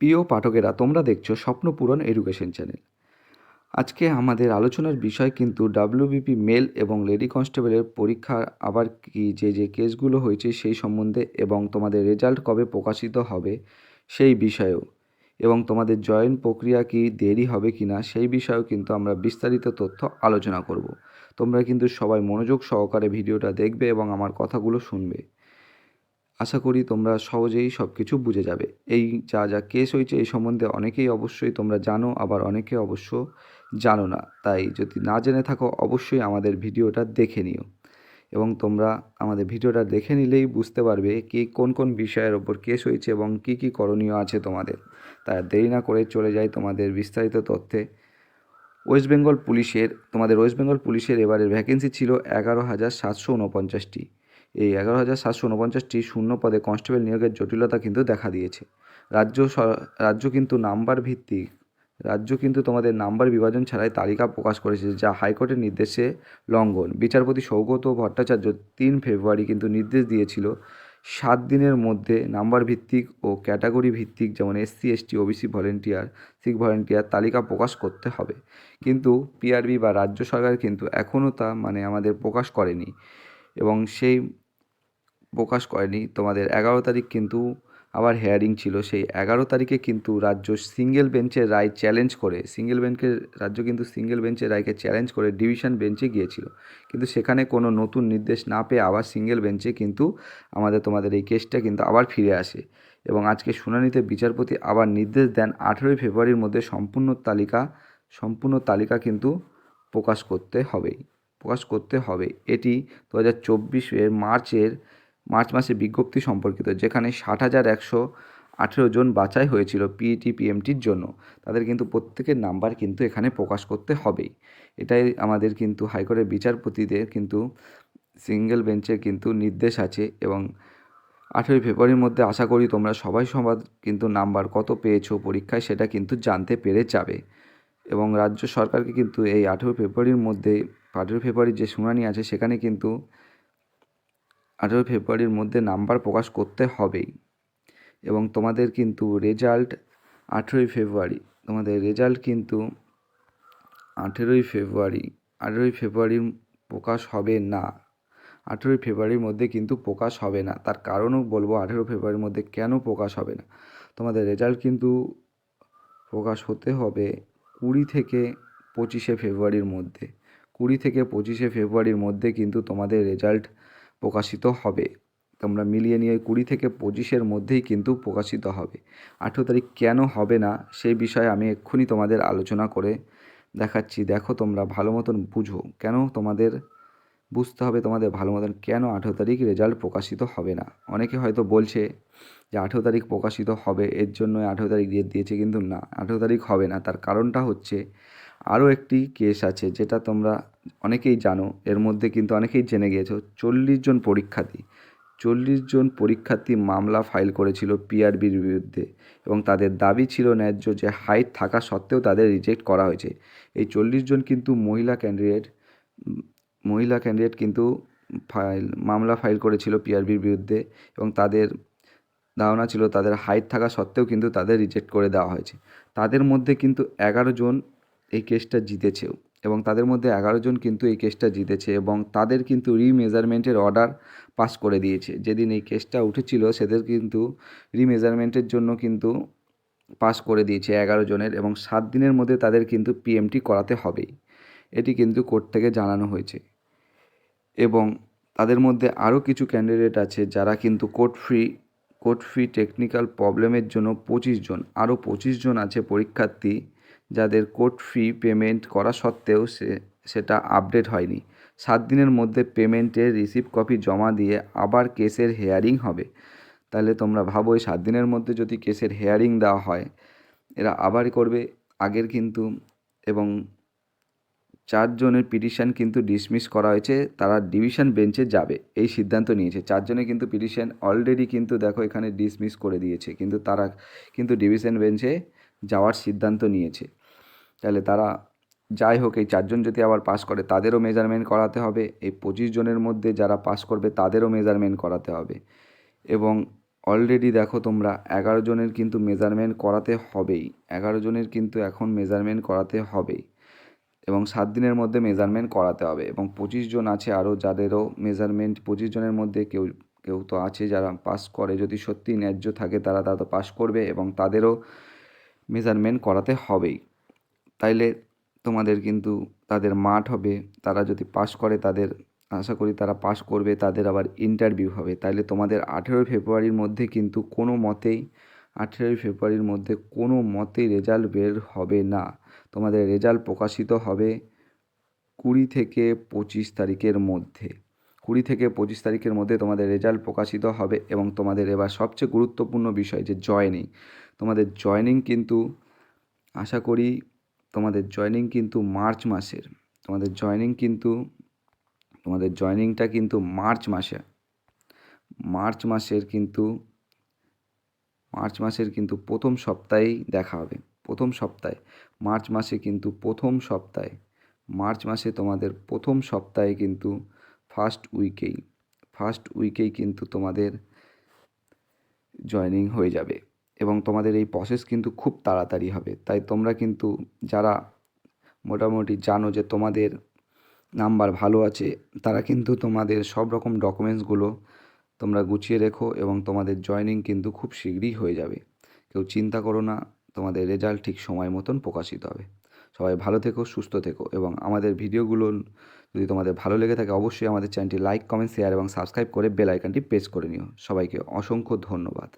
প্রিয় পাঠকেরা, তোমরা দেখছ স্বপ্নপূরণ এডুকেশন চ্যানেল। আজকে আমাদের আলোচনার বিষয় কিন্তু ডাব্লিউবিপি মেল এবং লেডি কনস্টেবলের পরীক্ষার আবার কি যে যে কেসগুলো হয়েছে সেই সম্বন্ধে এবং তোমাদের রেজাল্ট কবে প্রকাশিত হবে সেই বিষয়েও, এবং তোমাদের জয়েন প্রক্রিয়া কি দেরি হবে কি না সেই বিষয়েও কিন্তু আমরা বিস্তারিত তথ্য আলোচনা করব। তোমরা কিন্তু সবাই মনোযোগ সহকারে ভিডিওটা দেখবে এবং আমার কথাগুলো শুনবে। আশা করি তোমরা সহজেই সব কিছু বুঝে যাবে। এই যা যা কেস হয়েছে, এই সম্বন্ধে অনেকেই অবশ্যই তোমরা জানো, আবার অনেকে অবশ্য জানো না। তাই যদি না জেনে থাকো, অবশ্যই আমাদের ভিডিওটা দেখে নিও। এবং তোমরা আমাদের ভিডিওটা দেখে নিলেই বুঝতে পারবে কি, কোন কোন বিষয়ের ওপর কেস হয়েছে এবং কি কি করণীয় আছে তোমাদের। তাই দেরি না করে চলে যাই তোমাদের বিস্তারিত তথ্যে। ওয়েস্ট বেঙ্গল পুলিশের তোমাদের ওয়েস্ট বেঙ্গল পুলিশের এবারের ভ্যাকেন্সি ছিল এগারো হাজার সাতশো উনপঞ্চাশটি এই এগারো হাজার সাতশো উনপঞ্চাশটি শূন্য পদে কনস্টেবল নিয়োগের জটিলতা কিন্তু দেখা দিয়েছে। রাজ্য রাজ্য কিন্তু নাম্বার ভিত্তিক। রাজ্য কিন্তু তোমাদের নাম্বার বিভাজন ছাড়াই তালিকা প্রকাশ করেছে, যা হাইকোর্টের নির্দেশে লঙ্ঘন। বিচারপতি সৌগত ভট্টাচার্য তিন ফেব্রুয়ারি কিন্তু নির্দেশ দিয়েছিল, সাত দিনের মধ্যে নাম্বার ভিত্তিক ও ক্যাটাগরি ভিত্তিক যেমন SC, ST, OBC, volunteer Sikh volunteer তালিকা প্রকাশ করতে হবে। কিন্তু পিআরবি বা রাজ্য সরকার কিন্তু এখনও তা মানে আমাদের প্রকাশ করেনি। এবং সেই প্রকাশ করেনি। তোমাদের এগারো তারিখ কিন্তু আবার হেয়ারিং ছিল। সেই এগারো তারিখে কিন্তু রাজ্য সিঙ্গেল বেঞ্চের রায় চ্যালেঞ্জ করে সিঙ্গেল বেঞ্চের রাজ্য কিন্তু সিঙ্গেল বেঞ্চের রায়কে চ্যালেঞ্জ করে ডিভিশন বেঞ্চে গিয়েছিল। কিন্তু সেখানে কোনো নতুন নির্দেশ না পেয়ে আবার সিঙ্গেল বেঞ্চে কিন্তু আমাদের, তোমাদের এই কেসটা কিন্তু আবার ফিরে আসে এবং আজকে শুনানিতে বিচারপতি আবার নির্দেশ দেন আঠেরোই ফেব্রুয়ারির মধ্যে সম্পূর্ণ তালিকা সম্পূর্ণ তালিকা কিন্তু প্রকাশ করতে হবেই। প্রকাশ করতে হবে। এটি দু হাজার চব্বিশের মার্চের, মার্চ মাসে বিজ্ঞপ্তি সম্পর্কিত, যেখানে ষাট হাজার একশো আঠেরো জন বাছাই হয়েছিল পিইটি পিএমটির জন্য। তাদের কিন্তু প্রত্যেকের নাম্বার কিন্তু এখানে প্রকাশ করতে হবেই। এটাই আমাদের কিন্তু হাইকোর্টের বিচারপতিদের কিন্তু সিঙ্গেল বেঞ্চের কিন্তু নির্দেশ আছে এবং আঠেরোই ফেব্রুয়ারির মধ্যে আশা করি তোমরা সবাই সবার কিন্তু নাম্বার কত পেয়েছ পরীক্ষায় সেটা কিন্তু জানতে পেরে যাবে। এবং রাজ্য সরকারকে কিন্তু এই আঠেরো ফেব্রুয়ারির মধ্যে আঠেরো ফেব্রুয়ারির যে শুনানি আছে, সেখানে কিন্তু আঠেরো ফেব্রুয়ারির মধ্যে নাম্বার প্রকাশ করতে হবেই। এবং তোমাদের কিন্তু রেজাল্ট আঠেরোই ফেব্রুয়ারি, তোমাদের রেজাল্ট কিন্তু আঠেরোই ফেব্রুয়ারি, আঠেরোই ফেব্রুয়ারির প্রকাশ হবে না। আঠেরোই ফেব্রুয়ারির মধ্যে কিন্তু প্রকাশ হবে না। তার কারণও বলব আঠেরো ফেব্রুয়ারির মধ্যে কেন প্রকাশ হবে না? তোমাদের রেজাল্ট কিন্তু প্রকাশ হতে হবে কুড়ি থেকে পঁচিশে ফেব্রুয়ারির মধ্যে। কুড়ি থেকে পঁচিশে ফেব্রুয়ারির মধ্যে কিন্তু তোমাদের রেজাল্ট প্রকাশিত হবে। তোমরা মিলিয়ে নিয়ে কুড়ি থেকে পঁচিশের মধ্যেই কিন্তু প্রকাশিত হবে। আঠেরো তারিখ কেন হবে না, সেই বিষয়ে আমি এক্ষুনি তোমাদের আলোচনা করে দেখাচ্ছি। দেখো তোমরা ভালো মতন বুঝো। কেন তোমাদের বুঝতে হবে তোমাদের ভালো মতন? কেন আঠেরো তারিখ রেজাল্ট প্রকাশিত হবে না? অনেকে হয়তো বলছে যে আঠেরো তারিখ প্রকাশিত হবে, এর জন্য আঠেরো তারিখ ডেট দিয়েছে, কিন্তু না, আঠেরো তারিখ হবে না। তার কারণটা হচ্ছে আরও একটি কেস আছে যেটা তোমরা অনেকেই জানো, এর মধ্যে কিন্তু অনেকেই জেনে গিয়েছো, চল্লিশ জন পরীক্ষার্থী। চল্লিশ জন পরীক্ষার্থী মামলা ফাইল করেছিল পিআরবির বিরুদ্ধে এবং তাদের দাবি ছিল ন্যায্য যে হাইট থাকা সত্ত্বেও তাদের রিজেক্ট করা হয়েছে। এই চল্লিশ জন কিন্তু মহিলা ক্যান্ডিডেট মহিলা ক্যান্ডিডেট কিন্তু ফাইল মামলা ফাইল করেছিল পিআরবির বিরুদ্ধে এবং তাদের ধারণা ছিল তাদের হাইট থাকা সত্ত্বেও কিন্তু তাদের রিজেক্ট করে দেওয়া হয়েছে। তাদের মধ্যে কিন্তু এগারো জন এই কেসটা জিতেছেও। এবং তাদের মধ্যে এগারো জন কিন্তু এই কেসটা জিতেছে এবং তাদের কিন্তু রিমেজারমেন্টের অর্ডার পাস করে দিয়েছে। যেদিন এই কেসটা উঠেছিল, সেদের কিন্তু রিমেজারমেন্টের জন্য কিন্তু পাস করে দিয়েছে এগারো জনের এবং সাত দিনের মধ্যে তাদের কিন্তু পিএমটি করাতে হবেই। এটি কিন্তু কোর্ট থেকে জানানো হয়েছে। এবং তাদের মধ্যে আরও কিছু ক্যান্ডিডেট আছে যারা কিন্তু court free court free technical প্রবলেমের জন্য পঁচিশ জন, আরও পঁচিশ জন আছে পরীক্ষার্থী যাদের কোর্ট ফি পেমেন্ট করা সত্ত্বেও সে, সেটা আপডেট হয়নি। সাত দিনের মধ্যে পেমেন্টের রিসিভ কপি জমা দিয়ে আবার কেসের হেয়ারিং হবে। তাহলে তোমরা ভাবো এই সাত দিনের মধ্যে যদি কেসের হেয়ারিং দেওয়া হয়, এরা আবার করবে। আগের কিন্তু, এবং চারজনের পিটিশন কিন্তু ডিসমিস করা হয়েছে, তারা ডিভিশন বেঞ্চে যাবে, এই সিদ্ধান্ত নিয়েছে। চারজনে কিন্তু পিটিশন অলরেডি কিন্তু দেখো এখানে ডিসমিস করে দিয়েছে, কিন্তু তারা কিন্তু ডিভিশন বেঞ্চে যাওয়ার সিদ্ধান্ত নিয়েছে। তাহলে তারা যাই হোক, এই চারজন যদি আবার পাস করে, তাদেরও মেজারমেন্ট করাতে হবে। এই পঁচিশ জনের মধ্যে যারা পাস করবে, তাদেরও মেজারমেন্ট করাতে হবে। এবং অলরেডি দেখো তোমরা, এগারো জনের কিন্তু মেজারমেন্ট করাতে হবেই। এগারো জনের কিন্তু এখন মেজারমেন্ট করাতে হবেই। এবং সাত দিনের মধ্যে মেজারমেন্ট করাতে হবে। এবং পঁচিশ জন আছে আরও যাদেরও মেজারমেন্ট পঁচিশ জনের মধ্যে কেউ কেউ তো আছে যারা পাস করে। যদি সত্যি ন্যায্য থাকে, তারা তারা তো পাস করবে এবং তাদেরও মেজারমেন্ট করাতে হবেই। তাইলে তোমাদের কিন্তু তাদের মাঠ হবে, তারা যদি পাস করে তাদের, আশা করি তারা পাস করবে, তাদের আবার ইন্টারভিউ হবে। তাইলে তোমাদের আঠেরোই ফেব্রুয়ারির মধ্যে কিন্তু কোনো মতেই, আঠেরোই ফেব্রুয়ারির মধ্যে কোনো মতেই রেজাল্ট বের হবে না। তোমাদের রেজাল্ট প্রকাশিত হবে কুড়ি থেকে পঁচিশ তারিখের মধ্যে। কুড়ি থেকে পঁচিশ তারিখের মধ্যে তোমাদের রেজাল্ট প্রকাশিত হবে এবং তোমাদের এবার সবচেয়ে গুরুত্বপূর্ণ বিষয় যে জয়েনিং তোমাদের জয়েনিং কিন্তু আশা করি তোমাদের জয়েনিং কিন্তু মার্চ মাসের। তোমাদের জয়েনিং কিন্তু, তোমাদের জয়েনিংটা কিন্তু মার্চ মাসে। মার্চ মাসের কিন্তু, মার্চ মাসের কিন্তু প্রথম সপ্তাহেই দেখা হবে। প্রথম সপ্তাহে। মার্চ মাসে কিন্তু প্রথম সপ্তাহে। মার্চ মাসে তোমাদের প্রথম সপ্তাহে কিন্তু ফার্স্ট উইকেই ফার্স্ট উইকেই কিন্তু তোমাদের জয়েনিং হয়ে যাবে। এবং তোমাদের এই প্রসেস কিন্তু খুব তাড়াতাড়ি হবে। তাই তোমরা কিন্তু যারা মোটামুটি জানো যে তোমাদের নাম্বার ভালো আছে, তারা কিন্তু তোমাদের সব রকম ডকুমেন্টসগুলো তোমরা গুছিয়ে রেখো এবং তোমাদের জয়েনিং কিন্তু খুব শীঘ্রই হয়ে যাবে। কেউ চিন্তা করো না, তোমাদের রেজাল্ট ঠিক সময় মতন প্রকাশিত হবে। সবাই ভালো থেকো, সুস্থ থেকো এবং আমাদের ভিডিওগুলো যদি তোমাদের ভালো লেগে থাকে অবশ্যই আমাদের চ্যানেলটি লাইক কমেন্ট শেয়ার এবং সাবস্ক্রাইব করে বেল আইকনটি প্রেস করে নিও। সবাইকে অসংখ্য ধন্যবাদ।